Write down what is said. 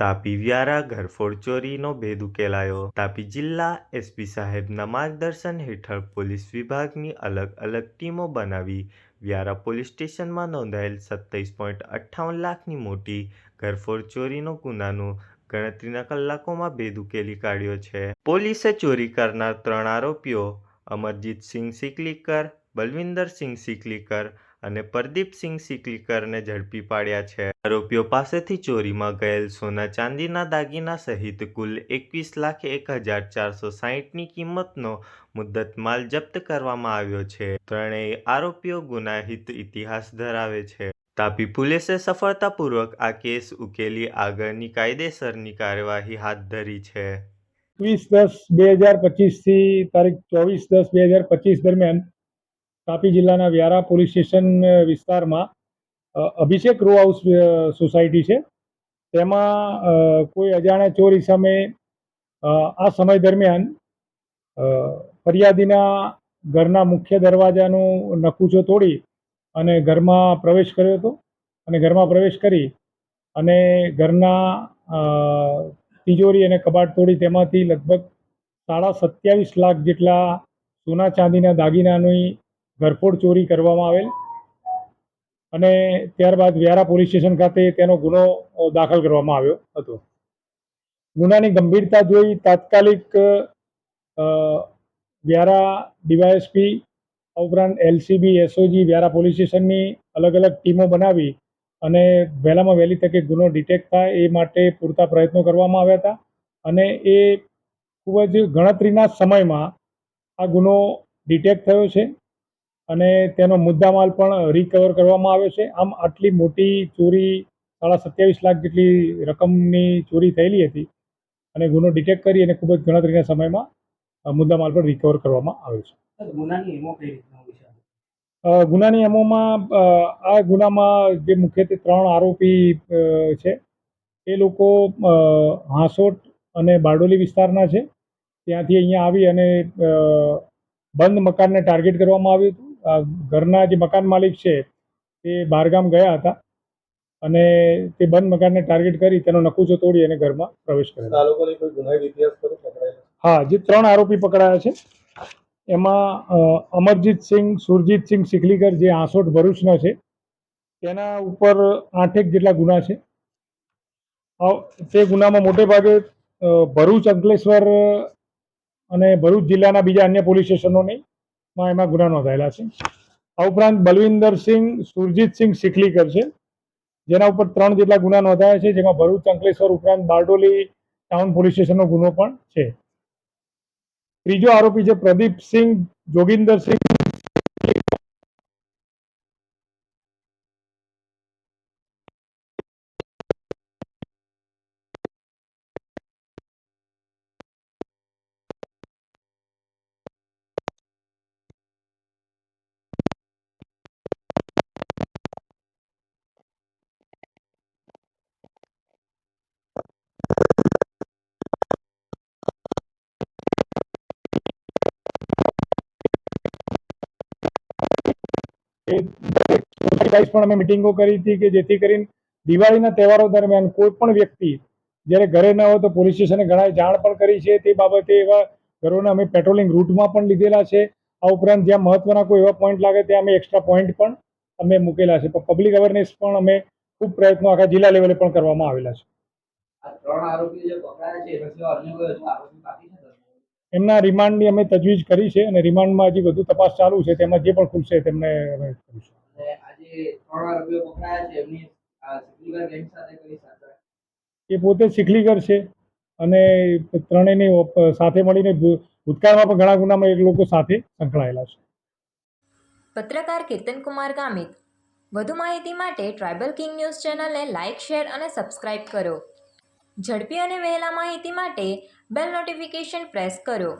તાપી વ્યારા ઘરફોડ ચોરીનો ભેદ ઉકેલાયો. તાપી જિલ્લા એસપી સાહેબના માર્ગદર્શન હેઠળ પોલીસ વિભાગની અલગ અલગ ટીમો બનાવી વ્યારા પોલીસ સ્ટેશનમાં નોંધાયેલ સત્તાવીસ પોઈન્ટ અઠ્ઠાવન લાખની મોટી ઘરફોડ ચોરીનો ગુનાનો ગણતરીના કલાકોમાં ભેદ ઉકેલી કાઢ્યો છે. પોલીસે ચોરી કરનાર ત્રણ આરોપીઓ અમરજીતસિંહ સિકલીકર બલવિંદરસિંહ સિકલીકર અને પ્રદીપસિંહ સિકલીકરને ઝડપી પાડ્યા છે. આરોપીઓ પાસેથી ચોરીમાં ગયેલ સોના ચાંદીના દાગીના સહિત કુલ એકવીસ લાખ એક હજાર ચારસો સાહીઠની કિંમતનો મુદ્દતમાલ જપ્ત કરવામાં આવ્યો છે. ત્રણેય આરોપીઓ ગુનાહિત ઇતિહાસ ધરાવે છે. તાપી પોલીસે સફળતાપૂર્વક આ કેસ ઉકેલી આગળની કાયદેસરની કાર્યવાહી હાથ ધરી છે. વીસ દસ બે હજાર પચીસથી તારીખ ચોવીસ દસ બે હજાર પચીસ દરમિયાન તાપી જિલ્લાના વ્યારા પોલીસ સ્ટેશન વિસ્તારમાં અભિષેક રો હાઉસ સોસાયટી છે. તેમાં કોઈ અજાણ્યા ચોરી સામે આ સમય દરમિયાન ફરિયાદીના ઘરના મુખ્ય દરવાજાનું નકુચો તોડી અને ઘરમાં પ્રવેશ કર્યો હતો. અને ઘરમાં પ્રવેશ કરી અને ઘરના તિજોરી અને કબાટ તોડી તેમાંથી લગભગ સાડા સત્યાવીસ લાખ જેટલા સોના ચાંદીના દાગીનાની ઘરફોડ ચોરી કરવામાં આવેલ. અને ત્યારબાદ વ્યારા પોલીસ સ્ટેશન ખાતે તેનો ગુનો દાખલ કરવામાં આવ્યો હતો. ગુનાની ગંભીરતા જોઈ તાત્કાલિક વ્યારા ડીવાયએસપી ઉપરાંત એલસીબી, એસઓજી, વ્યારા પોલીસ સ્ટેશનની અલગ અલગ ટીમો બનાવી અને વહેલામાં વહેલી તકે ગુનો ડિટેક્ટ થાય એ માટે પૂરતા પ્રયત્નો કરવામાં આવ્યા હતા. અને એ ખૂબ જ ગણતરીના સમયમાં આ ગુનો ડિટેક્ટ થયો છે. અને તેનો મુદ્દામાલ પણ રિકવર કરવામાં આવ્યો છે. આમ આટલી મોટી ચોરી સાડા સત્યાવીસ લાખ જેટલી રકમની ચોરી થયેલી હતી અને ગુનો ડિટેક્ટ કરી અને ખૂબ જ ગણતરીના સમયમાં મુદ્દામાલ પણ રિકવર કરવામાં આવ્યો છે. ગુનાની એમો કઈ રીતના ગુનાની એમોમાં આ ગુનામાં જે મુખ્યત્વે ત્રણ આરોપી છે. એ લોકો હાંસોટ અને બારડોલી વિસ્તારના છે. ત્યાંથી અહીંયા આવી અને બંધ મકાનને ટાર્ગેટ કરવામાં આવ્યું હતું. ઘરના જે મકાન માલિક છે તે બહારગામ ગયા હતા અને તે બંધ મકાનને ટાર્ગેટ કરી તેનો નકુચો તોડી અને ઘરમાં પ્રવેશ કર્યો. હા જે ત્રણ આરોપી પકડાયા છે. એમાં અમરજીતસિંહ સુરજીતસિંહ સિકલીકર જે આસોટ ભરૂચનો છે તેના ઉપર આઠેક જેટલા ગુના છે. તે ગુનામાં મોટે ભાગે ભરૂચ અંકલેશ્વર અને ભરૂચ જિલ્લાના બીજા અન્ય પોલીસ સ્ટેશનોની માં એમાં ગુના નોંધાયેલા છે. આ ઉપરાંત બલવિંદરસિંહ સુરજીતસિંહ સિકલીકર છે. જેના ઉપર ત્રણ જેટલા ગુના નોંધાયા છે, જેમાં ભરૂચ, અંકલેશ્વર ઉપરાંત બારડોલી ટાઉન પોલીસ સ્ટેશનનો ગુનો પણ છે. ત્રીજો આરોપી છે પ્રદીપસિંહ જોગિંદરસિંહ સોસાયટી પણ અમે મિટિંગો કરી હતી કે જેથી કરીને દિવાળીના તહેવારો દરમિયાન કોઈ પણ વ્યક્તિ જ્યારે ઘરે ન હોય તો પોલીસ સ્ટેશને ઘણા જાણ પણ કરી છે તે બાબતે એવા ઘરોને અમે પેટ્રોલિંગ રૂટમાં પણ લીધેલા છે આ ઉપરાંત જ્યાં મહત્વના કોઈ એવા પોઈન્ટ લાગે ત્યાં અમે એક્સ્ટ્રા પોઈન્ટ પણ અમે મૂકેલા છે પબ્લિક અવેરનેસ પણ અમે ખૂબ પ્રયત્નો આખા જિલ્લા લેવલે પણ કરવામાં આવેલા છે ત્રણ આરોપી જે પકડાયા છે સિવાય અન્ય કોઈ આરોપી બાકી? એમના રિમાન્ડની અમે તજવીજ કરી છે અને રિમાન્ડમાં હજી વધુ તપાસ ચાલુ છે તેમાં જે પણ ખુલશે તેમને અમે કરીશું. અને આ જે ત્રણ આરોપીઓ પકડાયા છે એમની આ સિકલીગર ગેંગ સાથે કઈ સાથે? એ પોતે સિકલીગર છે અને ત્રણેયની સાથે મળીને ભૂતકાળમાં પણ ઘણા ગુનામાં એ લોકો સાથે સંકળાયેલા છે. પત્રકાર કીર્તનકુમાર ગામિત. વધુ માહિતી માટે ટ્રાઇબલ કિંગ ન્યૂઝ ચેનલને લાઇક શેર અને સબસ્ક્રાઇબ કરો. ઝડપી અને વહેલા માહિતી માટે બેલ નોટિફિકેશન પ્રેસ કરો.